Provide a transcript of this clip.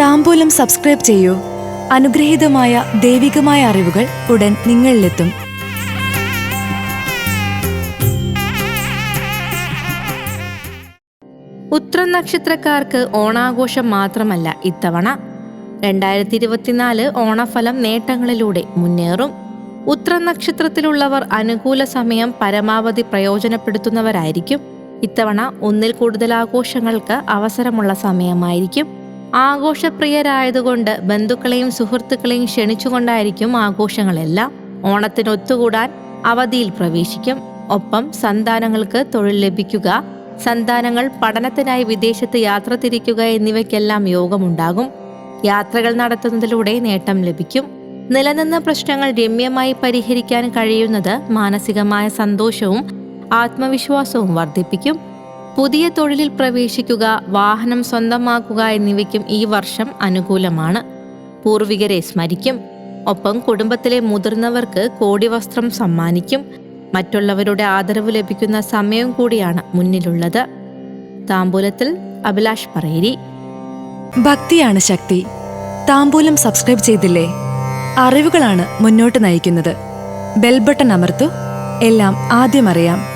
താമ്പൂലം subscribe ചെയ്യൂ. അനുഗ്രഹീതമായ ദൈവികമായ അറിവുകൾ ഉടൻ നിങ്ങളിലെത്തും. ഉത്ര നക്ഷത്രക്കാർക്ക് ഓണാഘോഷം മാത്രമല്ല ഇത്തവണ. രണ്ടായിരത്തി ഇരുപത്തിനാല് ഓണഫലം നേട്ടങ്ങളിലൂടെ മുന്നേറും. ഉത്ര നക്ഷത്രത്തിലുള്ളവർ അനുകൂല സമയം പരമാവധി പ്രയോജനപ്പെടുത്തുന്നവരായിരിക്കും. ഇത്തവണ ഒന്നിൽ കൂടുതൽ ആഘോഷങ്ങൾക്ക് അവസരമുള്ള സമയമായിരിക്കും. ആഘോഷപ്രിയരായതുകൊണ്ട് ബന്ധുക്കളെയും സുഹൃത്തുക്കളെയും ക്ഷണിച്ചുകൊണ്ടായിരിക്കും ആഘോഷങ്ങളെല്ലാം. ഓണത്തിന് ഒത്തുകൂടാൻ അവധിയിൽ പ്രവേശിക്കും. ഒപ്പം സന്താനങ്ങൾക്ക് തൊഴിൽ ലഭിക്കുക സന്താനങ്ങൾ പഠനത്തിനായി വിദേശത്ത് യാത്ര തിരിക്കുക എന്നിവയ്ക്കെല്ലാം യോഗമുണ്ടാകും. യാത്രകൾ നടത്തുന്നതിലൂടെ നേട്ടം ലഭിക്കും. നിലനിന്ന പ്രശ്നങ്ങൾ രമ്യമായി പരിഹരിക്കാൻ കഴിയുന്നത് മാനസികമായ സന്തോഷവും ആത്മവിശ്വാസവും വർദ്ധിപ്പിക്കും. പുതിയ തൊഴിലിൽ പ്രവേശിക്കുക വാഹനം സ്വന്തമാക്കുക എന്നിവയ്ക്കും ഈ വർഷം അനുകൂലമാണ്. പൂർവികരെ സ്മരിക്കും. ഒപ്പം കുടുംബത്തിലെ മുതിർന്നവർക്ക് കോടി വസ്ത്രം സമ്മാനിക്കും. മറ്റുള്ളവരുടെ ആദരവ് ലഭിക്കുന്ന സമയം കൂടിയാണ് മുന്നിലുള്ളത്. താമ്പൂലത്തിൽ അഭിലാഷ് പറയേരി. ഭക്തിയാണ് ശക്തി. താമ്പൂലം സബ്സ്ക്രൈബ് ചെയ്തില്ലേ? അറിവുകളാണ് മുന്നോട്ട് നയിക്കുന്നത്. ബെൽബട്ടൺ അമർത്തു. എല്ലാം ആദ്യം അറിയാം.